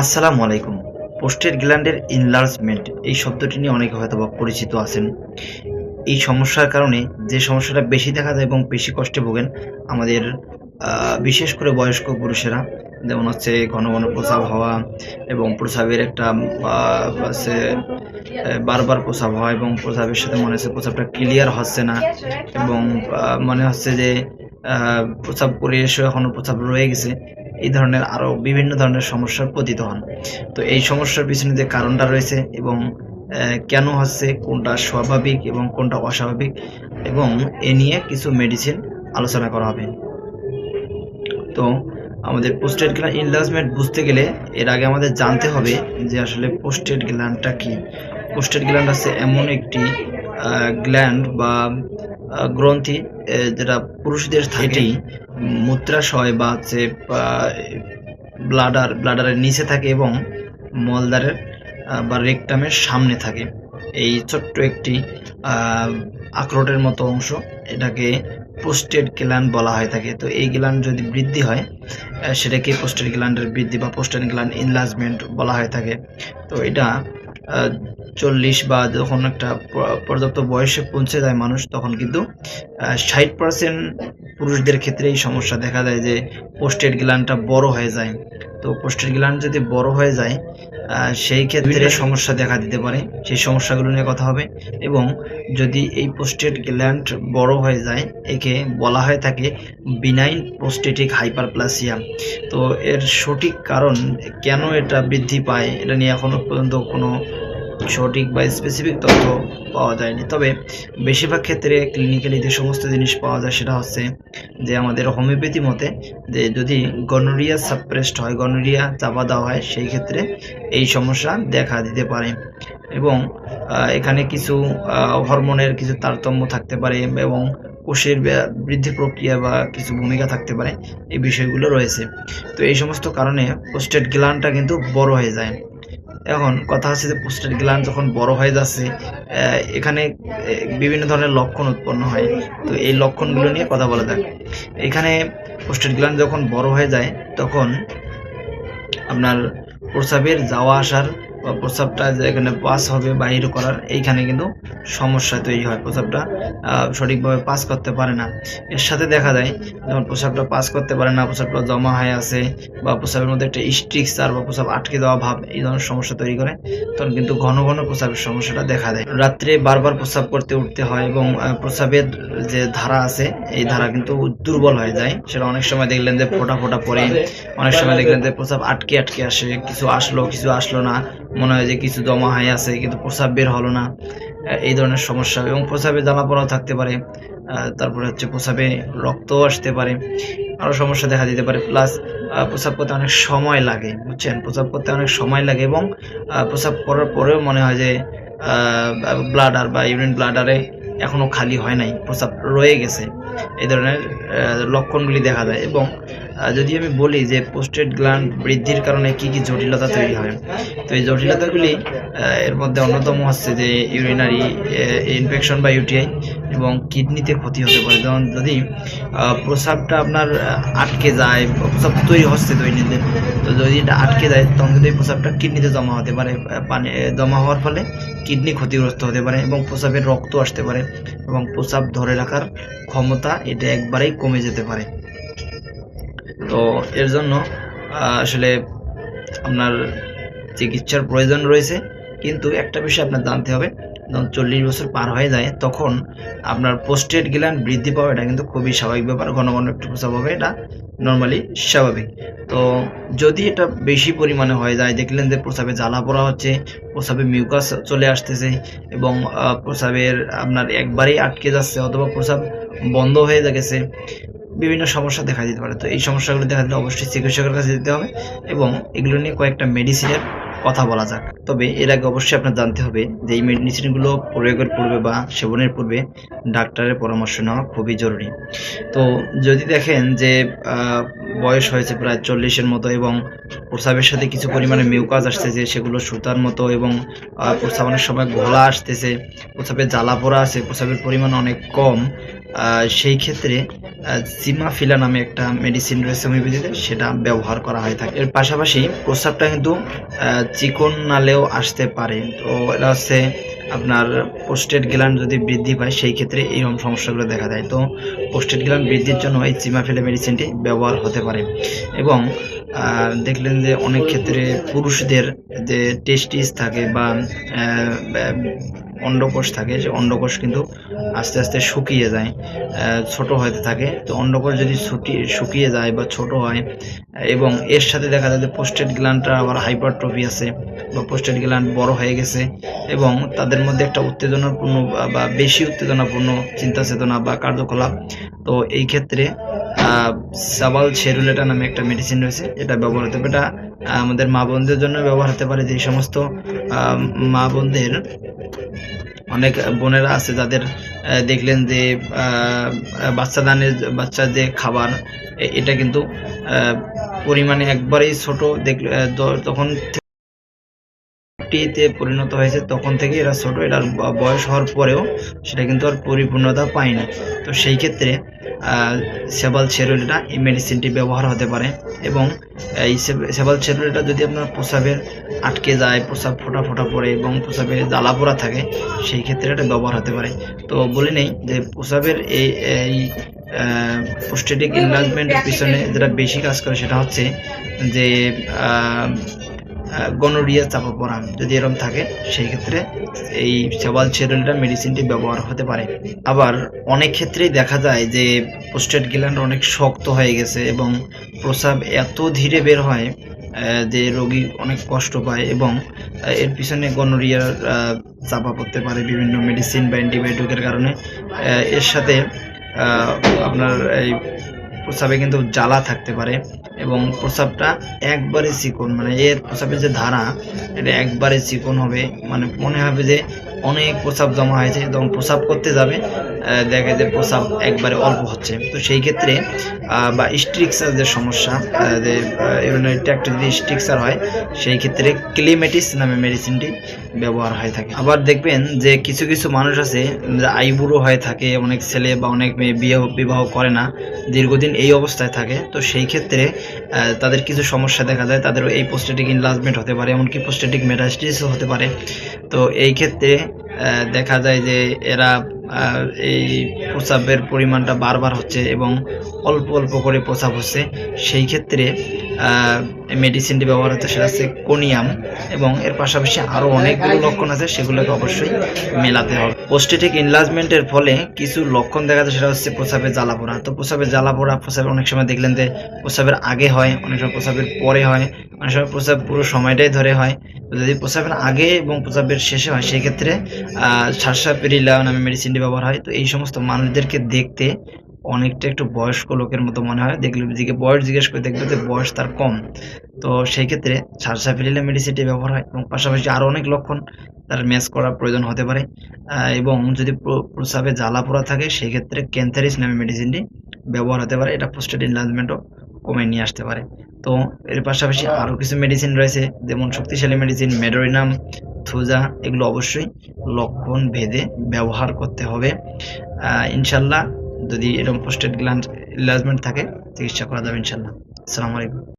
আসসালামু আলাইকুম। Posted গ্ল্যান্ডের enlargement এই শব্দটি নিয়ে অনেকে হয়তো পরিচিত আছেন। এই সমস্যার কারণে যে সমস্যাটা বেশি দেখা যায় এবং বেশি কষ্টে ভোগেন আমাদের বিশেষ করে বয়স্ক পুরুষেরা, যেমন হচ্ছে ঘন ঘন প্রসাব হওয়া এবং প্রসাবের একটা হচ্ছে বারবার প্রসাব হয় এবং প্রসাবের সাথে মনে হচ্ছে প্রসাবটা ক্লিয়ার হচ্ছে না এবং মনে হচ্ছে যে প্রসাব করে এসে এখনও প্রসাব রয়ে গেছে। এই ধরনের আরও বিভিন্ন ধরনের সমস্যার পতিত হন। তো এই সমস্যার পিছনে যে কারণটা রয়েছে এবং কেন হচ্ছে, কোনটা স্বাভাবিক এবং কোনটা অস্বাভাবিক এবং এ নিয়ে কিছু মেডিসিন আলোচনা করা হবে। তো আমাদের পোস্টেড গ্ল্যান্ড ইনলার্জমেন্ট বুঝতে গেলে এর আগে আমাদের জানতে হবে যে আসলে পোস্টেড গ্ল্যান্ডটা কি? পোস্টেড গ্ল্যান্ড হচ্ছে এমন একটি গ্ল্যান্ড বা গ্রন্থি যেটা পুরুষদের থাকে মূত্রাশয় বা হচ্ছে ব্লাডার ব্লাডারের নিচে থাকে এবং মলদারের বা রেকটামের সামনে থাকে। এই ছোট্ট একটি আখরোটের মতো অংশ এটাকে পোস্টেড গ্ল্যান্ড বলা হয়ে থাকে। তো এই গ্ল্যান্ড যদি বৃদ্ধি হয় সেটাকে পোস্টেড গ্ল্যান্ডের বৃদ্ধি বা পোস্টেড গ্ল্যান্ড ইনলার্জমেন্ট বলা হয়ে থাকে। তো এটা চল্লিশ বা যখন একটা পর্যাপ্ত বয়সে পৌঁছে যায় মানুষ তখন কিন্তু ষাট পার্সেন্ট পুরুষদের ক্ষেত্রে এই সমস্যা দেখা যায় যে পোস্টেড গ্ল্যান্ডটা বড় হয়ে যায়। তো পোস্টেড গ্ল্যান্ড যদি বড় হয়ে যায় সেই ক্ষেত্রে সমস্যা দেখা দিতে পারে। সেই সমস্যাগুলো নিয়ে কথা হবে। এবং যদি এই পোস্টেড গ্ল্যান্ড বড় হয়ে যায় একে বলা হয়ে থাকে বিনাইন প্রোস্টেটিক হাইপারপ্লাসিয়া তো এর সঠিক কারণ কেন এটা বৃদ্ধি পায় এটা নিয়ে এখনও পর্যন্ত কোনো সঠিক বা স্পেসিফিক তথ্য পাওয়া যায়নি। তবে বেশিরভাগ ক্ষেত্রে ক্লিনিক্যালি যে সমস্ত জিনিস পাওয়া যায় সেটা হচ্ছে যে আমাদের হোমিওপ্যাথি মতে যে যদি গনোরিয়া সাপ্রেসড হয় গনোরিয়া চাপা দেওয়া হয়, সেই ক্ষেত্রে এই সমস্যা দেখা দিতে পারে। এবং এখানে কিছু হরমোনের কিছু তারতম্য থাকতে পারে এবং কোষের বৃদ্ধি প্রক্রিয়া বা কিছু ভূমিকা থাকতে পারে, এই বিষয়গুলো রয়েছে। তো এই সমস্ত কারণে পোস্টেড গ্ল্যান্ডটা কিন্তু বড় হয়ে যায়। এখন কথা হচ্ছে যে পোস্টেড গ্ল্যান্ড যখন বড় হয়ে যাচ্ছে এখানে বিভিন্ন ধরনের লক্ষণ উৎপন্ন হয়। তো এই লক্ষণগুলো নিয়ে কথা বলা যাক। এখানে পোস্টেড গ্ল্যান্ড যখন বড় হয়ে যায়, তখন আপনার প্রস্রাবের যাওয়া আসার বা প্রস্রাবটা যেখানে পাস হবে, বাহির করার, এইখানে কিন্তু সমস্যা তৈরি হয় প্রস্রাবটা। সঠিকভাবে পাস করতে পারে না। এর সাথে দেখা যায় যখন প্রস্রাবটা পাস করতে পারে না প্রস্রাবটা জমা হয়ে আছে, বা প্রস্রাবের মধ্যে একটা স্ট্রিকচার বা প্রস্রাব আটকে দেওয়া ভাব, এই ধরনের সমস্যা তৈরি করে, তখন কিন্তু ঘন ঘন প্রস্রাবের সমস্যাটা দেখা দেয়। রাত্রে বারবার প্রস্রাব করতে উঠতে হয় এবং প্রস্রাবের যে ধারা আছে, এই ধারা কিন্তু দুর্বল হয়ে যায়। সেটা অনেক সময় দেখলেন যে ফোটা ফোটা পড়ে অনেক সময় দেখলেন যে প্রস্রাব আটকে আটকে আসে, কিছু আসলো কিছু আসলো না, মনে হয় যে কিছু জমা হয়ে আছে, কিন্তু প্রস্রাব বের হলো না। এই ধরনের সমস্যা এবং প্রস্রাবে জ্বালা থাকতে পারে তারপরে হচ্ছে প্রস্রাবে রক্তও আসতে পারে, আরও সমস্যা দেখা দিতে পারে প্লাস প্রস্রাব করতে অনেক সময় লাগে, বুঝছেন? প্রস্রাব করতে অনেক সময় লাগে এবং প্রসাব প্রস্রাব করার পরেও মনে হয় যে ব্লাডার বা ইউরিন ব্লাডারে এখনও খালি হয় নাই, প্রস্রাব রয়ে গেছে। এই ধরনের লক্ষণগুলি দেখা যায় এবং যদি আমি বলি যে পোস্টেড গ্ল্যান্ড বৃদ্ধির কারণে কি কি জটিলতা তৈরি হয়, তো এই জটিলতাগুলি এর মধ্যে অন্যতম হচ্ছে যে ইউরিনারি ইনফেকশন বা ইউটিআই এবং কিডনিতে ক্ষতি হতে পারে। যেমন যদি প্রস্রাবটা আপনার আটকে যায়, প্রস্রাব তৈরি হচ্ছে দৈনন্দিন, তো যদি এটা আটকে যায়, তখন কিন্তু এই প্রস্রাবটা কিডনিতে জমা হতে পারে পানি জমা হওয়ার ফলে কিডনি ক্ষতিগ্রস্ত হতে পারে এবং প্রস্রাবের রক্ত আসতে পারে এবং প্রস্রাব ধরে রাখার ক্ষমতা এটা একবারেই কমে যেতে পারে। তো এর জন্য আসলে আপনার চিকিৎসার প্রয়োজন রয়েছে, কিন্তু একটা বিষয় আপনার জানতে হবে চল্লিশ বছর পার হয়ে যায় তখন আপনার পোস্টেড গ্ল্যান্ড বৃদ্ধি পাওয়া এটা কিন্তু খুবই স্বাভাবিক ব্যাপার ঘন ঘন একটু প্রস্রাব হবে এটা নর্মালি স্বাভাবিক। তো যদি এটা বেশি পরিমাণে হয়ে যায় দেখলেন যে প্রস্রাবে জ্বালা পোড়া হচ্ছে প্রস্রাবে মিউকাস চলে আসতেছে এবং আহ, প্রস্রাবের আপনার একবারেই আটকে যাচ্ছে অথবা প্রস্রাব বন্ধ হয়ে গেছে বিভিন্ন সমস্যা দেখা দিতে পারে। তো এই সমস্যাগুলো দেখা দিলে অবশ্যই চিকিৎসকের কাছে যেতে হবে এবং এগুলো নিয়ে কয়েকটা মেডিসিনের কথা বলা যাক। তবে এর আগে অবশ্যই আপনার জানতে হবে যে এই মেডিসিনগুলো প্রয়োগের পূর্বে বা সেবনের পূর্বে ডাক্তারের পরামর্শ নেওয়া খুবই জরুরি। তো যদি দেখেন যে বয়স হয়েছে প্রায় চল্লিশের মতো এবং প্রস্রাবের সাথে কিছু পরিমাণে মিউকাস আসতেছে সেগুলো সুতার মতো এবং আহ, প্রস্রাবনের সময় ঘোলা আসতেছে প্রস্রাবে জ্বালা পোড়া আছে প্রস্রাবের পরিমাণ অনেক কম সেই ক্ষেত্রে সিমাফিলা নামে একটা মেডিসিন রয়েছে হোমিওপ্যাথিতে সেটা ব্যবহার করা হয়ে থাকে। এর পাশাপাশি প্রস্রাবটা কিন্তু চিকন নালেও আসতে পারে। তো এটা হচ্ছে আপনার পোস্টেড গ্ল্যান্ড যদি বৃদ্ধি পায়, সেই ক্ষেত্রে এইরকম সমস্যাগুলো দেখা দেয়। তো পোস্টেড গ্ল্যান্ড বৃদ্ধির জন্য এই চিমাফিলা মেডিসিনটি ব্যবহার হতে পারে। এবং দেখলেন যে অনেক ক্ষেত্রে পুরুষদের যে টেস্টিস থাকে বা অন্ডকোষ থাকে, যে অন্ডকোষ কিন্তু আস্তে আস্তে শুকিয়ে যায় ছোট হতে থাকে। তো অন্ডকোষ যদি শুকিয়ে যায় বা ছোট হয়, এবং এর সাথে দেখা যায় যে পোস্টেড গ্ল্যান্ডটা আবার হাইপারট্রফি আছে বা পোস্টেড গ্ল্যান্ড বড় হয়ে গেছে, এবং তাদের মধ্যে একটা উত্তেজনাপূর্ণ বা- বা বেশি উত্তেজনাপূর্ণ চিন্তা চেতনা বা কার্যকলাপ। তো এই ক্ষেত্রে সাবাল ছেরুলেটা নামে একটা মেডিসিন রয়েছে, এটা ব্যবহার হতে পারে। এটা আমাদের মা বোনদের জন্য ব্যবহার হতে পারে যে সমস্ত মা বোনদের অনেক বোনেরা আছে যাদের দেখলেন যে বাচ্চা দানের বাচ্চা যে খাবার এটা কিন্তু পরিমাণে একবারেই ছোট দেখ তখন তে পরিণত হয়েছে, তখন থেকে এরা ছোট এটার বয়স হওয়ার পরেও সেটা কিন্তু আর পরিপূর্ণতা পায়নি তো সেই ক্ষেত্রে সেবাল ছেরুলিটা এই মেডিসিনটি ব্যবহার হতে পারে এবং এই সেবাল ছেরুলিটা যদি আপনার প্রসাবের আটকে যায়, প্রসাব ফোটা ফোটা পড়ে এবং প্রসাবে জ্বালা পোড়া থাকে, সেই ক্ষেত্রে এটা ব্যবহার হতে পারে। তো বলে নেই যে প্রসাবের এই এই পোস্টেটিক ইনলার্জমেন্টের পিছনে যেটা বেশি কাজ করে সেটা হচ্ছে যে গনোরিয়া চাপা পড়া যদি এরকম থাকে, সেই ক্ষেত্রে এই সেবাল ছেরুলটা মেডিসিনটি ব্যবহার হতে পারে। আবার অনেক ক্ষেত্রেই দেখা যায় যে পোস্টেড গ্ল্যান্ড অনেক শক্ত হয়ে গেছে এবং প্রসাব এত ধীরে বের হয় যে রোগী অনেক কষ্ট পায় এবং এর পিছনে গনোরিয়ার চাপা পড়তে পারে বিভিন্ন মেডিসিন বা অ্যান্টিবায়োটিকের কারণে। এর সাথে আপনার এই প্রস্রাবে কিন্তু জ্বালা থাকতে পারে। এবং প্রসাবটা একবারে চিকন মানে এর প্রসাবের যে ধারা, এটা একবারে চিকন হবে। মানে মনে হবে যে অনেক প্রস্রাব জমা হয়েছে, এবং প্রস্রাব করতে যাবে দেখে যে প্রস্রাব একবারে অল্প হচ্ছে। তো সেই ক্ষেত্রে বা স্ট্রিকচার যে সমস্যা যে যদি স্ট্রিকচার হয়, সেই ক্ষেত্রে ক্লিমেটিস নামে মেডিসিনটি ব্যবহার হয়ে থাকে। আবার দেখবেন যে কিছু কিছু মানুষ আছে আইবুড়ো হয়ে থাকে, অনেক ছেলে বা অনেক মেয়ে বিয়ে, বিবাহ করে না, দীর্ঘদিন এই অবস্থায় থাকে। তো সেই ক্ষেত্রে তাদের কিছু সমস্যা দেখা যায়, তাদের এই পোস্টেটিক ইনলাজমেন্ট হতে পারে, এমনকি পোস্টেটিক মেটাস্টিসও হতে পারে। তো এই ক্ষেত্রে দেখা যায় যে এরা এই প্রস্রাবের পরিমাণটা বারবার হচ্ছে এবং অল্প অল্প করে প্রস্রাব হচ্ছে। সেই ক্ষেত্রে মেডিসিনটি ব্যবহার হচ্ছে সেটা হচ্ছে কোনিয়াম এবং এর পাশাপাশি আরও অনেকগুলো লক্ষণ আছে, সেগুলোকে অবশ্যই মেলাতে হবে। পোস্টেটিক ইনলাজমেন্টের ফলে কিছু লক্ষণ দেখা যায়, সেটা হচ্ছে প্রস্রাবের জ্বালা পোড়া। তো প্রস্রাবের জ্বালা পোড়া, প্রস্রাবের অনেক সময় দেখলেন যে প্রস্রাবের আগে হয়, অনেক সময় প্রস্রাবের পরে হয়, অনেক সময় প্রস্রাব পুরো সময়টাই ধরে হয়। যদি প্রস্রাবের আগে এবং প্রস্রাবের শেষে হয়, সেই ক্ষেত্রে সারসাপিরিলা নামে মেডিসিনটি ব্যবহার হয়, তো এই সমস্ত মানুষদেরকে দেখতে অনেকটা একটু বয়স্ক লোকের মতো মনে হয়। দেখলে দিকে বয়স জিজ্ঞেস করে দেখবে যে বয়স তার কম। তো সেই ক্ষেত্রে সারসা সারসাপিরিলা মেডিসিনটি ব্যবহার হয় এবং পাশাপাশি আরও অনেক লক্ষণ তার ম্যাচ করা প্রয়োজন হতে পারে। এবং যদি প্র- প্রস্রাবে জ্বালা পোড়া থাকে, সেই ক্ষেত্রে ক্যান্থারিস নামে মেডিসিনটি ব্যবহার হতে পারে। এটা পোস্টেড ইনলাজমেন্টও কমে নিয়ে আসতে পারে। তো এর পাশাপাশি আরও কিছু মেডিসিন রয়েছে, যেমন শক্তিশালী মেডিসিন, মেডোরিনাম থুজা এগুলো অবশ্যই লক্ষণ ভেদে ব্যবহার করতে হবে। ইনশাল্লাহ যদি এরকম পোস্টেড গ্ল্যান্ড এনলার্জমেন্ট থাকে, চিকিৎসা করা যাবে ইনশাল্লাহ। আসসালামু আলাইকুম।